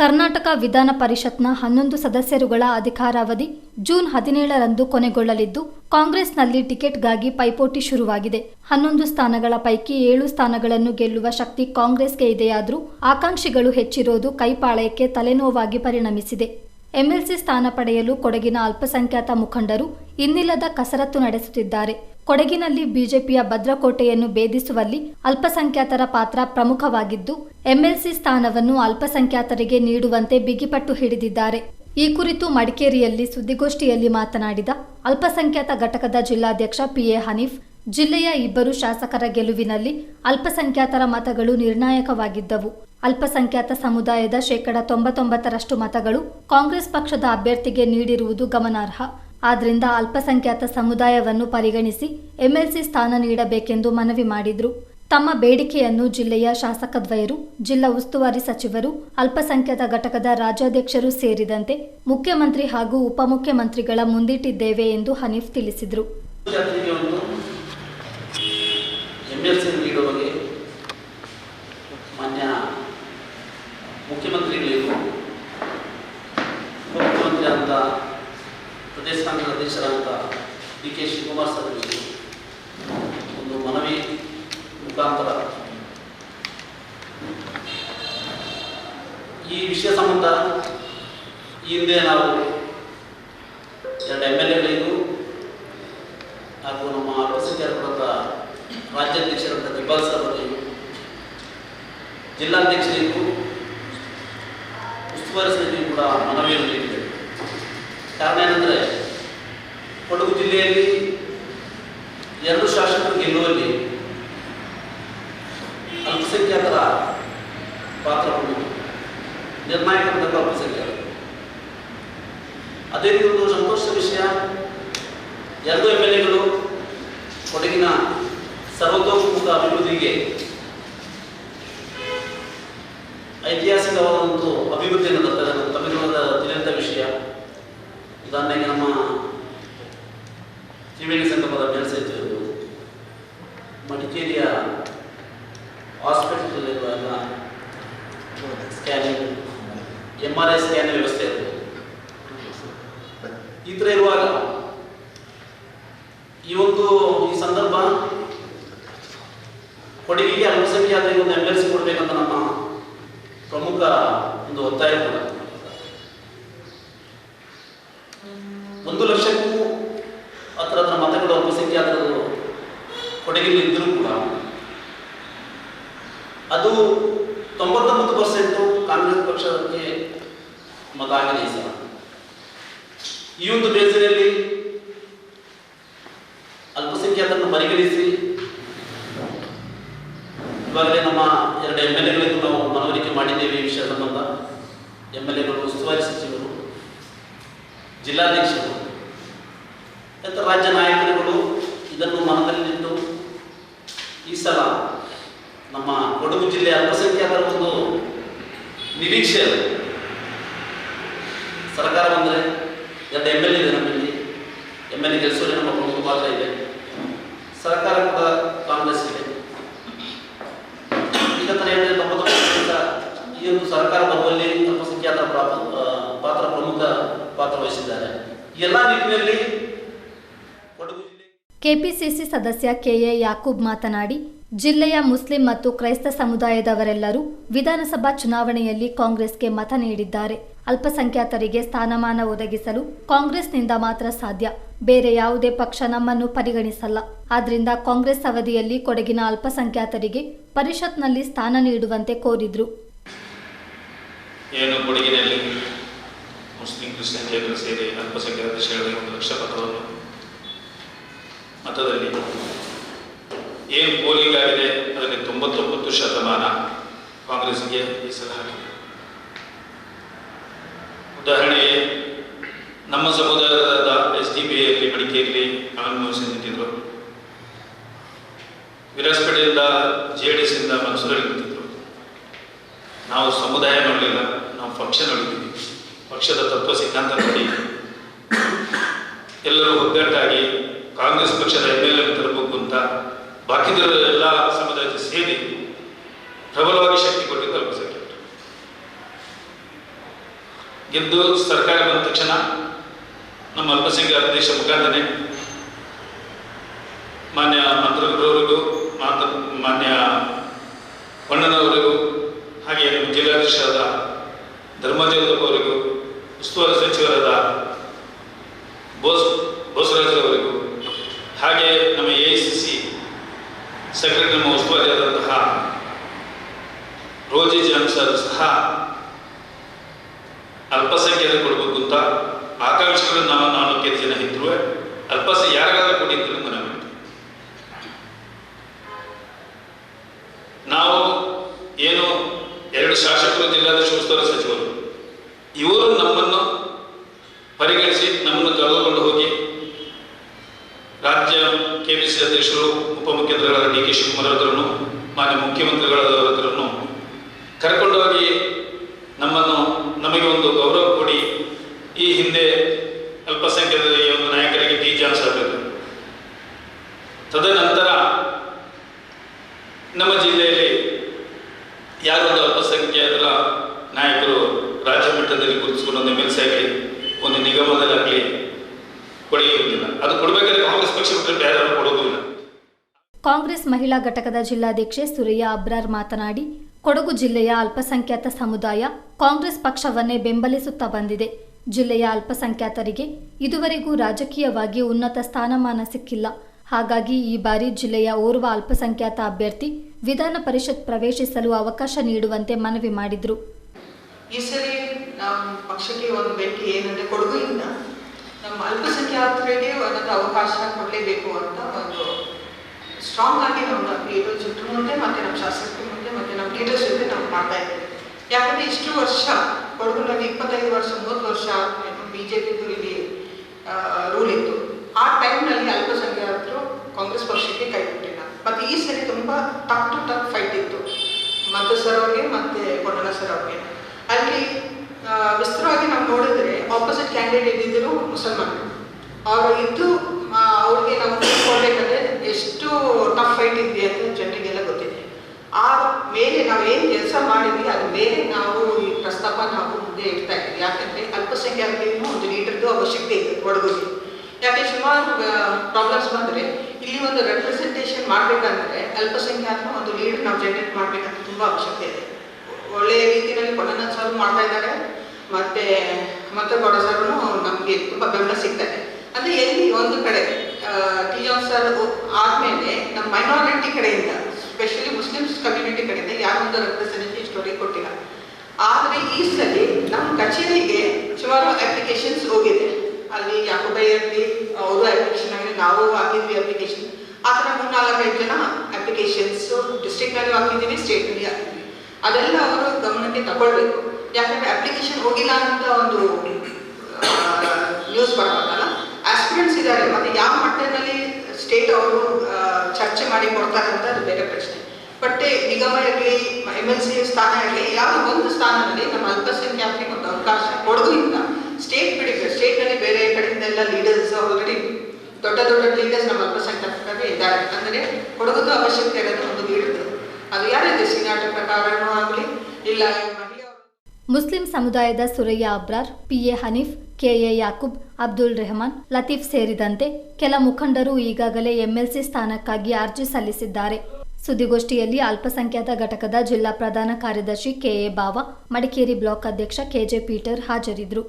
ಕರ್ನಾಟಕ ವಿಧಾನ ಪರಿಷತ್ನ ಹನ್ನೊಂದು ಸದಸ್ಯರುಗಳ ಅಧಿಕಾರಾವಧಿ ಜೂನ್ ಹದಿನೇಳರಂದು ಕೊನೆಗೊಳ್ಳಲಿದ್ದು, ಕಾಂಗ್ರೆಸ್ನಲ್ಲಿ ಟಿಕೆಟ್ಗಾಗಿ ಪೈಪೋಟಿ ಶುರುವಾಗಿದೆ. ಹನ್ನೊಂದು ಸ್ಥಾನಗಳ ಪೈಕಿ ಏಳು ಸ್ಥಾನಗಳನ್ನು ಗೆಲ್ಲುವ ಶಕ್ತಿ ಕಾಂಗ್ರೆಸ್ಗೆ ಇದೆಯಾದರೂ, ಆಕಾಂಕ್ಷಿಗಳು ಹೆಚ್ಚಿರೋದು ಕೈಪಾಳಯಕ್ಕೆ ತಲೆನೋವಾಗಿ ಪರಿಣಮಿಸಿದೆ. ಎಂಎಲ್ಸಿ ಸ್ಥಾನ ಪಡೆಯಲು ಕೊಡಗಿನ ಅಲ್ಪಸಂಖ್ಯಾತ ಮುಖಂಡರು ಇನ್ನಿಲ್ಲದ ಕಸರತ್ತು ನಡೆಸುತ್ತಿದ್ದಾರೆ. ಕೊಡಗಿನಲ್ಲಿ ಬಿಜೆಪಿಯ ಭದ್ರಕೋಟೆಯನ್ನು ಭೇದಿಸುವಲ್ಲಿ ಅಲ್ಪಸಂಖ್ಯಾತರ ಪಾತ್ರ ಪ್ರಮುಖವಾಗಿದ್ದು, ಎಂಎಲ್ಸಿ ಸ್ಥಾನವನ್ನು ಅಲ್ಪಸಂಖ್ಯಾತರಿಗೆ ನೀಡುವಂತೆ ಬಿಗಿಪಟ್ಟು ಹಿಡಿದಿದ್ದಾರೆ. ಈ ಕುರಿತು ಮಡಿಕೇರಿಯಲ್ಲಿ ಸುದ್ದಿಗೋಷ್ಠಿಯಲ್ಲಿ ಮಾತನಾಡಿದ ಅಲ್ಪಸಂಖ್ಯಾತ ಘಟಕದ ಜಿಲ್ಲಾಧ್ಯಕ್ಷ ಪಿಎ ಹನೀಫ್, ಜಿಲ್ಲೆಯ ಇಬ್ಬರು ಶಾಸಕರ ಗೆಲುವಿನಲ್ಲಿ ಅಲ್ಪಸಂಖ್ಯಾತರ ಮತಗಳು ನಿರ್ಣಾಯಕವಾಗಿದ್ದವು. ಅಲ್ಪಸಂಖ್ಯಾತ ಸಮುದಾಯದ ಶೇಕಡ ತೊಂಬತ್ತೊಂಬತ್ತರಷ್ಟು ಮತಗಳು ಕಾಂಗ್ರೆಸ್ ಪಕ್ಷದ ಅಭ್ಯರ್ಥಿಗೆ ನೀಡಿರುವುದು ಗಮನಾರ್ಹ. ಆದ್ದರಿಂದ ಅಲ್ಪಸಂಖ್ಯಾತ ಸಮುದಾಯವನ್ನು ಪರಿಗಣಿಸಿ ಎಂಎಲ್ಸಿ ಸ್ಥಾನ ನೀಡಬೇಕೆಂದು ಮನವಿ ಮಾಡಿದ್ರು. ತಮ್ಮ ಬೇಡಿಕೆಯನ್ನು ಜಿಲ್ಲೆಯ ಶಾಸಕದ್ವಯರು ಜಿಲ್ಲಾ ಉಸ್ತುವಾರಿ ಸಚಿವರು, ಅಲ್ಪಸಂಖ್ಯಾತ ಘಟಕದ ರಾಜ್ಯಾಧ್ಯಕ್ಷರು ಸೇರಿದಂತೆ ಮುಖ್ಯಮಂತ್ರಿ ಹಾಗೂ ಉಪಮುಖ್ಯಮಂತ್ರಿಗಳ ಮುಂದಿಟ್ಟಿದ್ದೇವೆ ಎಂದು ಹನೀಫ್ ತಿಳಿಸಿದರು ಜಾತಿಗೆ ಒಂದು ಎಂ ಎಲ್ ಸಿ ನೀಡುವ ಬಗ್ಗೆ ಮಾನ್ಯ ಮುಖ್ಯಮಂತ್ರಿಗಳಿಗೂ ಉಪಮುಖ್ಯಮಂತ್ರಿ ಅಂತ ಪ್ರದೇಶ ಕಾಂಗ್ರೆಸ್ ಅಧ್ಯಕ್ಷರಾದಂಥ ಡಿ ಕೆ ಶಿವಕುಮಾರ್ ಸರ್ ಒಂದು ಮನವಿ ಮುಖಾಂತರ. ಈ ವಿಷಯ ಸಂಬಂಧ ಈ ಹಿಂದೆ ನಾವು ಎರಡು ಎಂ ಎಲ್ ಎಗಳಿಗೂ ಹಾಗೂ ನಮ್ಮ ಅಲ್ಪಸಂಖ್ಯಾತರಾದ ರಾಜ್ಯಾಧ್ಯಕ್ಷರಾದ ದಿಬ್ಬಾಲ್ ಸರ್ ಜಿಲ್ಲಾಧ್ಯಕ್ಷರಿಗೂ ಉಸ್ತುವಾರಿ ಸಮಿತಿಗೂ ಕೂಡ ಮನವಿಯನ್ನು ನೀಡಿದ್ದೇವೆ ಕಾರಣ ಏನಂದರೆ ಕೊಡಗು ಜಿಲ್ಲೆಯಲ್ಲಿ ಎರಡು ಶಾಸಕರು ಗೆಲ್ಲುವಲ್ಲಿ ಅಲ್ಪಸಂಖ್ಯಾತರ ಪಾತ್ರ ಪ್ರಮುಖ ನಿರ್ಣಾಯಕ ಅಲ್ಪಸಂಖ್ಯಾತರು ಅದೇ ರೀತಿ ಒಂದು ಸಂತೋಷದ ವಿಷಯ, ಎರಡು ಎಂ ಎಲ್ ಎಗಳು ಕೊಡಗಿನ ಸರ್ವತೋಮುಖ ಅಭಿವೃದ್ಧಿಗೆ ಐತಿಹಾಸಿಕವಾದ ಒಂದು ಅಭಿವೃದ್ಧಿಯನ್ನು ತಮಿಳುನಾಡ ತಿಳಿದಂಥ ವಿಷಯ. ಉದಾಹರಣೆಗೆ ನಮ್ಮ ತ್ರಿವೇಣಿ ಸಂಗಮದ ಮೇಲ್ಸೇತುವೆ ಇರ್ಬೋದು ಮಡಿಕೇರಿಯ ಹಾಸ್ಪಿಟಲ್ನಲ್ಲಿರುವ ಎಲ್ಲ scanning M R I scan ವ್ಯವಸ್ಥೆ ಇರ್ಬೋದು ಈ ಥರ ಇರುವಾಗ ಈ ಒಂದು, ಈ ಸಂದರ್ಭ ಕೊಡಗಿಗೆ ಅಲ್ಪಸಂಖ್ಯಾತರಿಗೆ ಒಂದು ಎಂಬೆಲ್ಸಿ ಕೊಡಬೇಕಂತ ನಮ್ಮ ಪ್ರಮುಖ ಒಂದು ಒತ್ತಾಯ ಕೂಡ. ಒಂದು ಲಕ್ಷಕ್ಕೂ ಹತ್ರ ಹತ್ರ ಮತಗಳು ಅದರದ್ದು ಕೊಡುಗೆಯಲ್ಲಿ ಇದ್ದರೂ ಕೂಡ ಅದು ತೊಂಬತ್ತೊಂಬತ್ತು ಪರ್ಸೆಂಟು ಕಾಂಗ್ರೆಸ್ ಪಕ್ಷಕ್ಕೆ ಮತ ಆಗಿದೆ ಸಲ. ಈ ಒಂದು ಬೇಸಿನಲ್ಲಿ ಅಲ್ಪಸಂಖ್ಯಾತರನ್ನು ಪರಿಗಣಿಸಿ, ಇವಾಗಲೇ ನಮ್ಮ ಎರಡು ಎಂ ಎಲ್ ಎಗಳಿಗೂ ನಾವು ಮನವರಿಕೆ ಮಾಡಿದ್ದೇವೆ ಈ ವಿಷಯ ಸಂಬಂಧ. ಎಂ ಎಲ್ ಎಗಳು ಉಸ್ತುವಾರಿ ಸಚಿವರು, ಜಿಲ್ಲಾಧ್ಯಕ್ಷರು ರಾಜ್ಯ ನಾಯಕರುಗಳು ಇದನ್ನು ಮನದಲ್ಲಿಟ್ಟು ಈ ಸಲ ನಮ್ಮ ಕೊಡಗು ಜಿಲ್ಲೆಯ ಅಲ್ಪಸಂಖ್ಯಾತರ ಒಂದು ನಿರೀಕ್ಷೆ. ಸರ್ಕಾರ ಬಂದರೆ ಎರಡು ಎಂ ಎಲ್ ಎ ಇದೆ ನಮ್ಮಲ್ಲಿ. ಎಂ ಎಲ್ ಎ ಗೆಲ್ಲಿಸೋದೇ ನಮ್ಮ ಪ್ರಮುಖ ಪಾತ್ರ ಇದೆ. ಸರ್ಕಾರ ಕೂಡ ಕಾಂಗ್ರೆಸ್ ಇದೆ. ಈಗ ಹೇಳಿದ್ರೆ ತೊಂಬತ್ತೊಂಬತ್ತರಿಂದ ಈ ಒಂದು ಸರ್ಕಾರ ಬರುವಲ್ಲಿ ಅಲ್ಪಸಂಖ್ಯಾತರ ಪಾತ್ರ ಪ್ರಮುಖ ಪಾತ್ರ ವಹಿಸಿದ್ದಾರೆ. ಎಲ್ಲ ನಿಟ್ಟಿನಲ್ಲಿ ಕೆಪಿಸಿಸಿ ಸದಸ್ಯ ಕೆಎ ಯಾಕೂಬ್ ಮಾತನಾಡಿ, ಜಿಲ್ಲೆಯ ಮುಸ್ಲಿಂ ಮತ್ತು ಕ್ರೈಸ್ತ ಸಮುದಾಯದವರೆಲ್ಲರೂ ವಿಧಾನಸಭಾ ಚುನಾವಣೆಯಲ್ಲಿ ಕಾಂಗ್ರೆಸ್ಗೆ ಮತ ನೀಡಿದ್ದಾರೆ. ಅಲ್ಪಸಂಖ್ಯಾತರಿಗೆ ಸ್ಥಾನಮಾನ ಒದಗಿಸಲು ಕಾಂಗ್ರೆಸ್ನಿಂದ ಮಾತ್ರ ಸಾಧ್ಯ. ಬೇರೆ ಯಾವುದೇ ಪಕ್ಷ ನಮ್ಮನ್ನು ಪರಿಗಣಿಸಲ್ಲ. ಆದ್ರಿಂದ ಕಾಂಗ್ರೆಸ್ ಅವಧಿಯಲ್ಲಿ ಕೊಡಗಿನ ಅಲ್ಪಸಂಖ್ಯಾತರಿಗೆ ಪರಿಷತ್ನಲ್ಲಿ ಸ್ಥಾನ ನೀಡುವಂತೆ ಕೋರಿದ್ರು. ಮುಸ್ಲಿಂ ಕ್ರಿಶ್ಚಿಯನ್ ಸೇರಿ ಅಲ್ಪಸಂಖ್ಯಾತ ಒಂದು ಲಕ್ಷ ಪತ್ರವನ್ನು ಮತದಲ್ಲಿ. ಏನು ಪೋಲಿಂಗ್ ಆಗಿದೆ ಅದಕ್ಕೆ ತೊಂಬತ್ತೊಂಬತ್ತು ಶತಮಾನ ಕಾಂಗ್ರೆಸ್ಗೆ ಮೀಸಲಾಗಿದೆ ಉದಾಹರಣೆಗೆ, ನಮ್ಮ ಸಮುದಾಯದ ಎಸ್ ಡಿ ಬಿ ಐಯಲ್ಲಿ ಸಿಂಗ್ ನಿಂತಿದ್ರು ವಿರಾಸ್ಪೇಟೆಯಿಂದ ಜೆ ಡಿ ಎಸ್ ಇಂದ ಮನ್ಸೂರಲ್ಲಿ ನಿಂತಿದ್ರು ನಾವು ಸಮುದಾಯ ನೋಡಲಿಲ್ಲ, ನಾವು ಪಕ್ಷ ನೋಡಿದ್ದೀವಿ ಪಕ್ಷದ ತತ್ವ ಸಿದ್ಧಾಂತ ನೋಡಿ. ಎಲ್ಲರೂ ಒಗ್ಗಟ್ಟಾಗಿ ಕಾಂಗ್ರೆಸ್ ಪಕ್ಷದ ಎಂ ಎಲ್ ಎಂ ತರಬೇಕು ಅಂತ ಬಾಕಿ ಎಲ್ಲ ಸಮುದಾಯದ ಸೇರಿ ಪ್ರಬಲವಾಗಿ ಶಕ್ತಿ ಕೊಟ್ಟು ಅಲ್ಪಸಂಖ್ಯಾತರು. ಗೆದ್ದು ಸರ್ಕಾರ ಬಂದ ತಕ್ಷಣ ನಮ್ಮ ಅಲ್ಪಸಂಖ್ಯಾತ ದೇಶ ಮುಖಾಂತರನೇ ಮಾನ್ಯ ಮಂತ್ರಿಗಳವರಿಗೂ, ಮಾತ, ಮಾನ್ಯ ಬಣ್ಣನವರಿಗೂ ಹಾಗೆ ನಮ್ಮ ಜಿಲ್ಲಾಧೀಶರಾದ ಧರ್ಮದೇವದಪ್ಪ ಅವರಿಗೂ, ಉಸ್ತುವಾರಿ ಸಚಿವರಾದ ಬೋಸ್ ಬೋಸರಾಜರವರಿಗೂ ಹಾಗೆ ನಮ್ಮ A I C C secretary ನಮ್ಮ ಉಸ್ತುವಾರಿಯಾದಂತಹ ರೋಜಿ ಜಾನ್ಸರ್ ಸಹ ಅಲ್ಪಸಂಖ್ಯಾತ ಕೊಡಬೇಕು ಅಂತ ಆಕಾಂಕ್ಷೆಗಳು ನಾವು ನಾಲ್ಕೈದು ಜನ ಇದ್ರು ಅಲ್ಪಸ ಯಾರಿಗಾದ್ರೂ ಕೊಡಿ ಅಂತ ಮನವಿ ನಾವು ಏನು ಎರಡು ಶಾಸಕರು ಜಿಲ್ಲಾಧೀಶ ಉಸ್ತುವಾರಿ ಸಚಿವರು, ಇವರು ನಮ್ಮನ್ನು ಪರಿಗಣಿಸಿ ನಮ್ಮನ್ನು ಕರೆದುಕೊಂಡು ಹೋಗಿ ರಾಜ್ಯ ಕೆ ಪಿ ಸಿ ಅಧ್ಯಕ್ಷರು, ಉಪಮುಖ್ಯಮಂತ್ರಿಗಳಾದ ಡಿ ಕೆ ಶಿವಕುಮಾರ್ ಅವರನ್ನು ಮಾನ್ಯ ಮುಖ್ಯಮಂತ್ರಿಗಳಾದವರನ್ನು ಕರ್ಕೊಂಡೋಗಿ ಕರ್ಕೊಂಡು ಹೋಗಿ ನಮ್ಮನ್ನು, ನಮಗೆ ಒಂದು ಗೌರವ ಕೊಡಿ. ಈ ಹಿಂದೆ ಅಲ್ಪಸಂಖ್ಯಾತರಿಗೆ ಒಂದು ನಾಯಕರಿಗೆ ಡಿ ಜಾನ್ಸ್ ಆಗಬೇಕು. ತದನಂತರ ನಮ್ಮ ಜಿಲ್ಲೆಯಲ್ಲಿ ಯಾರೊಂದು ಅಲ್ಪಸಂಖ್ಯಾತರ ನಾಯಕರು ರಾಜ್ಯ ಮಟ್ಟದಲ್ಲಿ ಗುರುತಿಸಿಕೊಂಡು ಒಂದು ಎಂ ಒಂದು ನಿಗಮದಲ್ಲಾಗಲಿ ಕೊಡುಗೆ ಅದು ಕೊಡಬೇಕಾದ್ರೆ ಕಾಂಗ್ರೆಸ್ ಪಕ್ಷ ಬಿಟ್ಟರೆ ಬೇರೆ ಯಾರು ಕಾಂಗ್ರೆಸ್ ಮಹಿಳಾ ಘಟಕದ ಜಿಲ್ಲಾಧ್ಯಕ್ಷೆ ಸುರಯ್ಯ ಅಬ್ರಾರ್ ಮಾತನಾಡಿ ಕೊಡಗು ಜಿಲ್ಲೆಯ ಅಲ್ಪಸಂಖ್ಯಾತ ಸಮುದಾಯ ಕಾಂಗ್ರೆಸ್ ಪಕ್ಷವನ್ನೇ ಬೆಂಬಲಿಸುತ್ತಾ ಬಂದಿದೆ. ಜಿಲ್ಲೆಯ ಅಲ್ಪಸಂಖ್ಯಾತರಿಗೆ ಇದುವರೆಗೂ ರಾಜಕೀಯವಾಗಿ ಉನ್ನತ ಸ್ಥಾನಮಾನ ಸಿಕ್ಕಿಲ್ಲ. ಹಾಗಾಗಿ ಈ ಬಾರಿ ಜಿಲ್ಲೆಯ ಓರ್ವ ಅಲ್ಪಸಂಖ್ಯಾತ ಅಭ್ಯರ್ಥಿ ವಿಧಾನ ಪರಿಷತ್ ಪ್ರವೇಶಿಸಲು ಅವಕಾಶ ನೀಡುವಂತೆ ಮನವಿ ಮಾಡಿದ್ರು. ಈ ಸರಿ ನಮ್ಮ ಪಕ್ಷಕ್ಕೆ ಒಂದು ಭೇಟಿ ಏನಂದ್ರೆ ಕೊಡಗುಯಿಂದ ನಮ್ಮ ಅಲ್ಪಸಂಖ್ಯಾತರಿಗೆ ಒಂದೊಂದು ಅವಕಾಶ ಕೊಡಲೇಬೇಕು ಅಂತ ಒಂದು ಸ್ಟ್ರಾಂಗ್ ಆಗಿ ನಮ್ಮ ಇದು ಜನರ ಮುಂದೆ ಮತ್ತೆ ನಮ್ಮ ಶಾಸಕರ ಮುಂದೆ ಮತ್ತೆ ನಮ್ಮ ಲೀಡರ್ಸ್ ಜೊತೆ ನಾವು ಮಾಡ್ತಾ ಇದ್ದೇವೆ. ಯಾಕಂದ್ರೆ ಇಷ್ಟು ವರ್ಷ ಕೊಡಗುನಲ್ಲಿ ಇಪ್ಪತ್ತೈದು ವರ್ಷ, ಮೂವತ್ತು ವರ್ಷ ಬಿ ಜೆ ಪಿ ಇಲ್ಲಿ ರೂಲ್ ಇತ್ತು. ಆ ಟೈಮ್ನಲ್ಲಿ ಅಲ್ಪಸಂಖ್ಯಾತರು ಕಾಂಗ್ರೆಸ್ ಪಕ್ಷಕ್ಕೆ ಕೈ ಕೊಟ್ಟಿಲ್ಲ ಮತ್ತೆ ಈ ಸರಿ ತುಂಬಾ ಟಫ್ ಟು ಟಫ್ ಫೈಟ್ ಇತ್ತು. ಮತ್ತು ಸರ್ ಅವ್ರಿಗೆ ಮತ್ತೆ ಕೊಡಲ ಸರ್ ಅವ್ರಿಗೆ. ಅಲ್ಲಿ ವಿಸ್ತಾರವಾಗಿ ನಾವು ನೋಡಿದ್ರೆ ಆಪೋಸಿಟ್ ಕ್ಯಾಂಡಿಡೇಟ್ ಇದ್ದರು ಮುಸಲ್ಮಾನರು ಅವರು ಇದ್ದು ಅವ್ರಿಗೆ ನಾವು ಕೊಡಬೇಕಾದ್ರೆ ಎಷ್ಟು ಟಫ್ ಫೈಟ್ ಇದೆ ಅಂತ ಜನರಿಗೆಲ್ಲ ಗೊತ್ತಿದೆ. ಆ ಮೇಲೆ ನಾವು ಏನು ಕೆಲಸ ಮಾಡಿದ್ವಿ, ಅದ್ರ ಮೇಲೆ ನಾವು ಈ ಪ್ರಸ್ತಾಪ ನಾವು ಮುಂದೆ ಇಡ್ತಾ ಇದ್ದೀವಿ ಯಾಕಂದ್ರೆ ಅಲ್ಪಸಂಖ್ಯಾತರಿಗೂ ಒಂದು ಲೀಡರ್ದು ಅವಶ್ಯಕತೆ ಇದೆ ಕೊಡಗುಗೆ ಯಾಕೆ ಸುಮಾರು ಪ್ರಾಬ್ಲಮ್ಸ್ ಬಂದರೆ ಇಲ್ಲಿ ಒಂದು ರೆಪ್ರೆಸೆಂಟೇಷನ್ ಮಾಡಬೇಕಂದ್ರೆ ಅಲ್ಪಸಂಖ್ಯಾತರ ಒಂದು ಲೀಡರ್ ನಾವು ಜನರೇಟ್ ಮಾಡಬೇಕಂತ ತುಂಬ ಅವಶ್ಯಕತೆ ಇದೆ. ಒಳ್ಳೆಯ ರೀತಿಯಲ್ಲಿ ಕೊಡನ ಸಾಲ್ವ್ ಮಾಡ್ತಾ ಇದ್ದಾರೆ. ಮತ್ತೆ ಮತ್ತೆ ಕೊಡ ಸರ್ ನಮಗೆ ತುಂಬ ಬೆಂಬಲ ಸಿಗ್ತದೆ ಅಂದ್ರೆ ಎಲ್ಲಿ ಒಂದು ಕಡೆ ಟಿ ಜಾನ್ ಸರ್ ಆದಮೇಲೆ ನಮ್ಮ ಮೈನಾರಿಟಿ ಕಡೆಯಿಂದ ಸ್ಪೆಷಲಿ ಮುಸ್ಲಿಮ್ಸ್ ಕಮ್ಯುನಿಟಿ ಕಡೆಯಿಂದ ಯಾರು ಒಂದು ರೆಪ್ರೆಸೆಂಟೇಟಿವ್ ಸ್ಟೋರಿ ಕೊಟ್ಟಿಲ್ಲ. ಆದರೆ ಈ ಸಲ ನಮ್ಮ ಕಚೇರಿಗೆ ಸುಮಾರು ಅಪ್ಲಿಕೇಶನ್ಸ್ ಹೋಗಿದೆ. ಅಲ್ಲಿ ಯಾಕೋಬೈಯಲ್ಲಿ ಅವರು ಅಪ್ಲಿಕೇಶನ್ ಆಗಿದೆ, ನಾವು ಹಾಕಿದ್ವಿ ಅಪ್ಲಿಕೇಶನ್ ಆ ಥರ ಮೂರ್ನಾಲ್ಕೈದು ಜನ ಅಪ್ಲಿಕೇಶನ್ಸು ಡಿಸ್ಟ್ರಿಕ್ಟ್ನಲ್ಲಿ ಹಾಕಿದ್ದೀವಿ ಸ್ಟೇಟ್ನಲ್ಲಿ ಹಾಕಿದ್ವಿ ಅದೆಲ್ಲ ಅವರು ಗಮನಕ್ಕೆ ತಗೊಳ್ಬೇಕು. ಯಾಕಂದ್ರೆ ಅಪ್ಲಿಕೇಶನ್ ಹೋಗಿಲ್ಲ ಅಂತ ಒಂದು ನ್ಯೂಸ್ ಬರಬೇಕಲ್ಲ? ಆಸ್ಪಿರೆಂಟ್ಸ್ ಇದ್ದಾರೆ ಮತ್ತೆ ಯಾವ ಮಟ್ಟದಲ್ಲಿ ಸ್ಟೇಟ್ ಅವರು ಚರ್ಚೆ ಮಾಡಿ ಕೊಡ್ತಾರೆ ಅಂತ ಅದು ಬೇರೆ ಪ್ರಶ್ನೆ. ಬಟ್ ನಿಗಮ ಇರಲಿ ಎಂ ಎಲ್ ಸಿ ಸ್ಥಾನ ಇರಲಿ ಯಾವ ಒಂದು ಸ್ಥಾನದಲ್ಲಿ ನಮ್ಮ ಅಲ್ಪಸಂಖ್ಯಾತರಿಗೆ ಒಂದು ಅವಕಾಶ ಕೊಡೋದ್ರಿಂದ ಸ್ಟೇಟ್ ಬಿಡಿಬೇಕು ಸ್ಟೇಟ್ನಲ್ಲಿ ಬೇರೆ ಕಡೆಯಿಂದ ಎಲ್ಲ ಲೀಡರ್ಸ್ ಆಲ್ರೆಡಿ ದೊಡ್ಡ ದೊಡ್ಡ ಲೀಡರ್ಸ್ ನಮ್ಮ ಅಲ್ಪಸಂಖ್ಯಾತರಿಗೆ ಇದ್ದಾರೆ. ಅಂದರೆ ಕೊಡೋದು ಅವಶ್ಯಕತೆ ಇರೋದು ಒಂದು ಲೀಡರ್ ಅದು ಯಾರಿದೆ? ಸಿನಾಟ ಪ್ರಕಾರನೂ ಆಗಲಿ, ಇಲ್ಲ ಮುಸ್ಲಿಂ ಸಮುದಾಯದ Suraiya Abrar, P A Haneef, K A Yakub, Abdul Rehman, Latif ಸೇರಿದಂತೆ ಕೆಲ ಮುಖಂಡರು ಈಗಾಗಲೇ ಎಂಎಲ್ಸಿ ಸ್ಥಾನಕ್ಕಾಗಿ ಅರ್ಜಿ ಸಲ್ಲಿಸಿದ್ದಾರೆ. ಸುದ್ದಿಗೋಷ್ಠಿಯಲ್ಲಿ ಅಲ್ಪಸಂಖ್ಯಾತ ಘಟಕದ ಜಿಲ್ಲಾ ಪ್ರಧಾನ ಕಾರ್ಯದರ್ಶಿ K A Bava, Madikeri block ಅಧ್ಯಕ್ಷ ಕೆಜೆ ಪೀಟರ್ ಹಾಜರಿದ್ದರು.